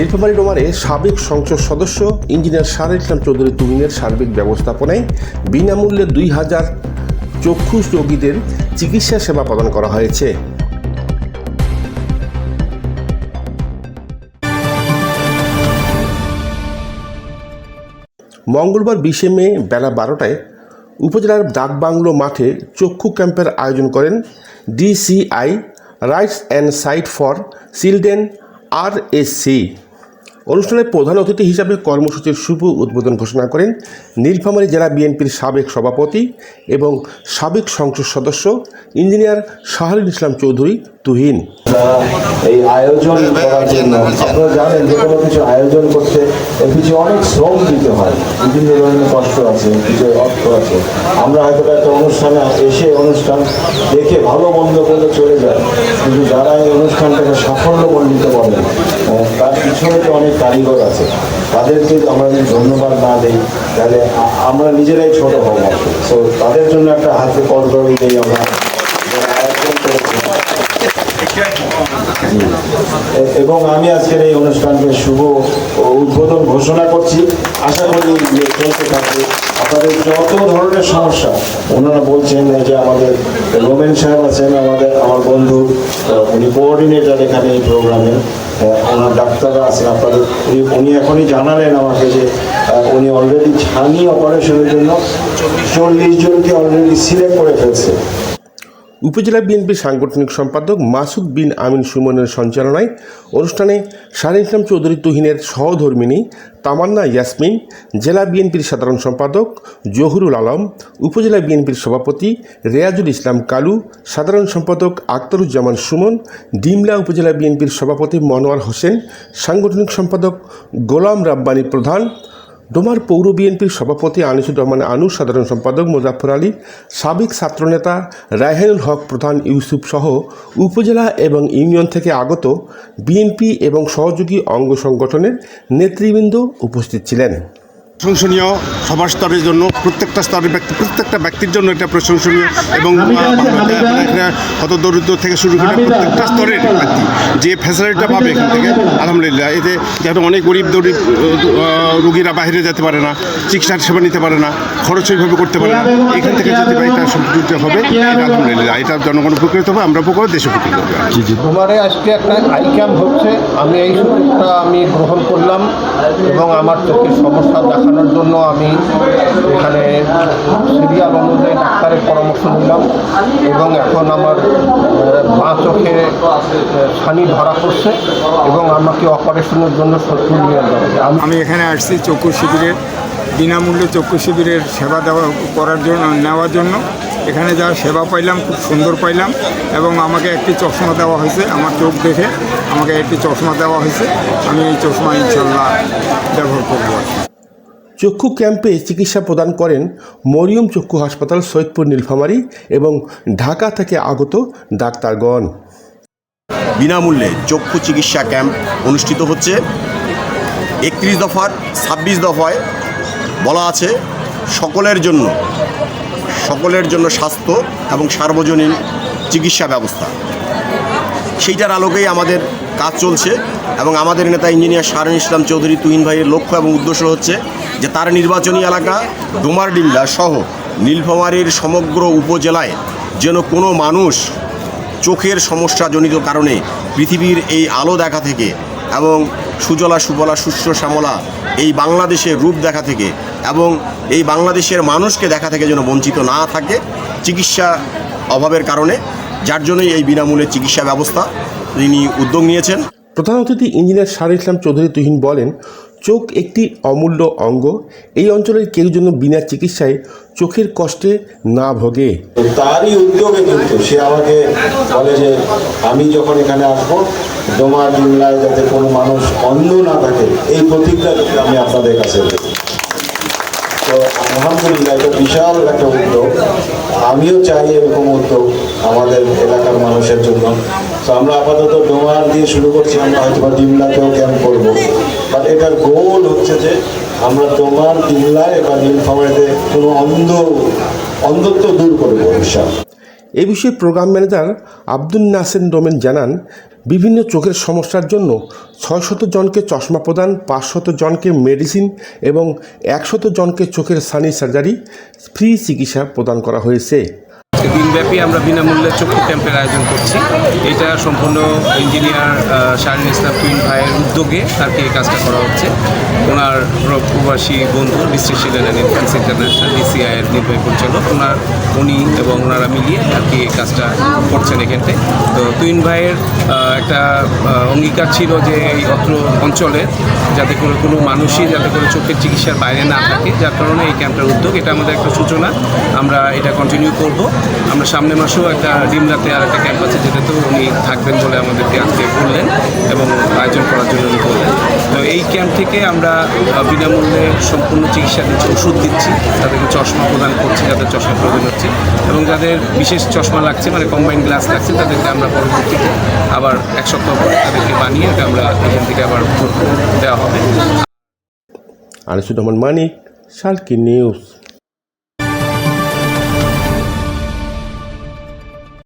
নীলফামারী ডোমারে সাবেক সংসদ সদস্য ইঞ্জিনিয়ার সার ইসলাম চৌধুরী তুহিনের সার্বিক ব্যবস্থাপনায় বিনামূল্যে দুই হাজার চক্ষু রোগীদের চিকিৎসা সেবা প্রদান করা হয়েছে। মঙ্গলবার বিশে মে বেলা বারোটায় উপজেলার ডাকবাংলো মাঠে চক্ষু ক্যাম্পের আয়োজন করেন DCI rights and sight for children R S C. অনুষ্ঠানে প্রধান অতিথি হিসাবে কর্মসূচির শুভ উদ্বোধন ঘোষণা করেন নীলফামারী জেলা বিএনপির সাবেক সভাপতি এবং সাবেক সংসদ সদস্য ইঞ্জিনিয়ার শাহরুল ইসলাম চৌধুরী তুহিন। এই আয়োজন করার জন্য, আপনারা জানেন যে কোনো কিছু আয়োজন করতে এর পিছনে অনেক শ্রম দিতে হয়। বিভিন্ন ধরনের কষ্ট আছে কিছু অর্থ আছে। আমরা হয়তো একটা অনুষ্ঠানে এসে অনুষ্ঠান দেখে ভালো মন্দ করে চলে যায় কিন্তু যারা এই অনুষ্ঠানটাকে সাফল্যমণ্ডিত করেন তো অনেক কারিগর আছে। তাদেরকে আমরা যদি ধন্যবাদ না দিই, তাহলে আমরা নিজেরাই ছোট হব। তো তাদের জন্য একটা হাতে কন্ট্রোল দিই আমরা। এবং আমি আজকের এই অনুষ্ঠানকে শুভ উদ্বোধন ঘোষণা করছি। আশা করি চলতে থাকবে। আপনাদের যত ধরনের সমস্যা, ওনারা বলছেন এই যে আমাদের রোমেন সাহেব আছেন, আমাদের আমার বন্ধু উনি কোঅর্ডিনেটর এখানে এই প্রোগ্রামে ওনার ডাক্তাররা আছেন, আপনাদের, উনি- উনি এখনই জানালেন আমাকে যে উনি অলরেডি ছানি অপারেশনের জন্য চল্লিশ জনকে অলরেডি সিলেক্ট করে ফেলছে। উপজেলা বিএনপির সাংগঠনিক সম্পাদক মাসুদ বিন আমিন সুমনের সঞ্চালনায় অনুষ্ঠানে শাহ ইসলাম চৌধুরী তুহিনের সহধর্মিনী তামান্না ইয়াসমিন, জেলা বিএনপির সাধারণ সম্পাদক জহুরুল আলম, উপজেলা বিএনপির সভাপতি রেয়াজুল ইসলাম কালু, সাধারণ সম্পাদক আক্তারুজ্জামান সুমন, ডিমলা উপজেলা বিএনপির সভাপতি মনোয়ার হোসেন, সাংগঠনিক সম্পাদক গোলাম রাব্বানী প্রধান ডোমার পৌর বিএনপির সভাপতি আনিসুর রহমান আনু সাধারণ সম্পাদক মোজাফর আলী, সাবেক ছাত্রনেতা রায়হানুল হক প্রধান ইউসুফ সহ উপজেলা এবং ইউনিয়ন থেকে আগত বিএনপি এবং সহযোগী অঙ্গ সংগঠনের নেতৃবৃন্দ উপস্থিত ছিলেন। প্রশংসনীয় সবার স্তরের জন্য প্রত্যেকটা স্তরের ব্যক্তি প্রত্যেকটা ব্যক্তির জন্য এটা প্রশংসনীয় এবং হত দরিদ্র থেকে শুরু করে প্রত্যেকটা স্তরের ব্যক্তি যে ফ্যাসিলিটিটা পাবে এখান থেকে আলহামদুলিল্লাহ এতে যেন অনেক গরিব দরিব রুগীরা বাইরে যেতে পারে না চিকিৎসার সেবা নিতে পারে না খরচ ওইভাবে করতে পারে না এখান থেকে যদি বা এটা সম্পৃক্ত হবে এটা আলহামদুলিল্লাহ এটা জনগণ উপকৃত হবে আমরা উপকৃত দেশ উপকৃত হবে। আজকে একটা আই ক্যাম্প হচ্ছে আমি এই সুযোগটা আমি গ্রহণ করলাম এবং আমার চোখের সমস্যা দেখানোর জন্য আমি এখানে সিরিয়াল অনুযায়ী ডাক্তারের পরামর্শ নিলাম এবং এখন আমার বাঁ চোখে ছানি ধরা পড়ছে এবং আমাকে অপারেশনের জন্য সত্যি নিয়ে যাবে। আমি এখানে আসছি চক্ষু শিবিরের, বিনামূল্যে চক্ষু শিবিরের সেবা দেওয়া, করার জন্য, নেওয়ার জন্য। এখানে যা সেবা পাইলাম, খুব সুন্দর পাইলাম এবং আমাকে একটি চশমা দেওয়া হয়েছে আমার চোখ দেখে। আমাকে একটি চশমা দেওয়া হয়েছে। আমি এই চশমা ইনশাল্লাহ ব্যবহার করব। চক্ষু ক্যাম্পে চিকিৎসা প্রদান করেন মরিয়ম চক্ষু হাসপাতাল সৈয়দপুর নীলফামারী এবং ঢাকা থেকে আগত ডাক্তারগণ। বিনামূল্যে চক্ষু চিকিৎসা ক্যাম্প অনুষ্ঠিত হচ্ছে। একত্রিশ দফার, ছাব্বিশ দফায় বলা আছে সকলের জন্য সকলের জন্য স্বাস্থ্য এবং সার্বজনীন চিকিৎসা ব্যবস্থা। সেইটার আলোকেই আমাদের কাজ চলছে এবং আমাদের নেতা ইঞ্জিনিয়ার শারন ইসলাম চৌধুরী তুহিন ভাইয়ের লক্ষ্য এবং উদ্দেশ্য হচ্ছে যে তার নির্বাচনী এলাকা ডোমারডিল্লা সহ নীলফামারীর সমগ্র উপজেলায় যেন কোনো মানুষ চোখের সমস্যাজনিত কারণে পৃথিবীর এই আলো দেখা থেকে এবং সুজলা সুবলা শস্য শ্যামলা এই বাংলাদেশের রূপ দেখা থেকে এবং এই বাংলাদেশের মানুষকে দেখা থেকে যেন বঞ্চিত না থাকে চিকিৎসা অভাবের কারণে, যার জন্যই এই বিনামূল্যে চিকিৎসা ব্যবস্থা তিনি উদ্যোগ নিয়েছেন। প্রধান অতিথি ইঞ্জিনিয়ার শাহ ইসলাম চৌধুরী তুহিন বলেন চোখ একটি অমূল্য অঙ্গ। এই অঞ্চলের কেউ যেন বিনা চিকিৎসায় চোখের কষ্টে না ভোগে। তারই উদ্যোগে কিন্তু সে আমাকে বলে যে, আমি যখন এখানে আসব ডোমা ডিমলায় যাতে কোনো মানুষ অন্ধ না থাকে, এই প্রতিজ্ঞা আমি আপনাদের কাছে তো আলহামদুলিল্লাহ, এটা বিশাল একটা উদ্যোগ। আমিও চাই এরকম উদ্যোগ আমাদের এলাকার মানুষের জন্য। তো আমরা আপাতত ডোমার দিয়ে শুরু করছি, আমরা হয়তো ডিমলাতেও ক্যাম্প করব। বাট এটার গোল হচ্ছে যে আমরা ডোমার ডিমলায় বা নীলফামারিতে কোনো অন্ধ, অন্ধত্ব দূর করব, ইনশাআল্লাহ। এ বিষয়ে প্রোগ্রাম ম্যানেজার আব্দুল নাসের ডোমেন জানান, বিভিন্ন চোখের সমস্যার জন্য ছয়শত জনকে চশমা প্রদান, পাঁচশত জনকে মেডিসিন এবং একশত জনকে চোখের সানি সার্জারি ফ্রি চিকিৎসা প্রদান করা হয়েছে। দিনব্যাপী আমরা বিনামূল্যে চক্ষু ক্যাম্পের আয়োজন করছি। এটা সম্পূর্ণ ইঞ্জিনিয়ার শাহিন ইসলাম টুইন ভাইয়ের উদ্যোগে আর কি এই কাজটা করা হচ্ছে। ওনার প্রবাসী বন্ধু district children and infants international ডিসিআইয়ের নির্বাহী পরিচালক। ওনার, উনি এবং ওনারা মিলিয়ে আর কি এই কাজটা করছেন এখানটায় তো টুইন ভাইয়ের একটা অঙ্গীকার ছিল যে এই অত্র অঞ্চলে যাতে করে কোনো মানুষই যাতে করে চোখের চিকিৎসার বাইরে না থাকে। যার কারণে এই ক্যাম্পের উদ্যোগ, এটা আমাদের একটা সূচনা। আমরা এটা কন্টিনিউ করব। আমরা সামনের মাসেও একটা ডিমরাতে আর একটা ক্যাম্প আছে যেটাতেও উনি থাকবেন বলে আমাদেরকে আজকে বললেন এবং আয়োজন করার জন্য উনি বললেন। তো এই ক্যাম্প থেকে আমরা বিনামূল্যে সম্পূর্ণ চিকিৎসা দিচ্ছি, ওষুধ দিচ্ছি, তাদেরকে চশমা প্রদান করছি, যাদের চশমা প্রয়োজন হচ্ছে এবং যাদের বিশেষ চশমা লাগছে মানে কম্বাইন গ্লাস লাগছে, তাদেরকে আমরা পরবর্তীতে আবার এক সপ্তাহ পরে তাদেরকে বানিয়ে আমরা এখান থেকে আবার দেওয়া হবে। আনিসুর রহমান মানিক সালকি নিউজ।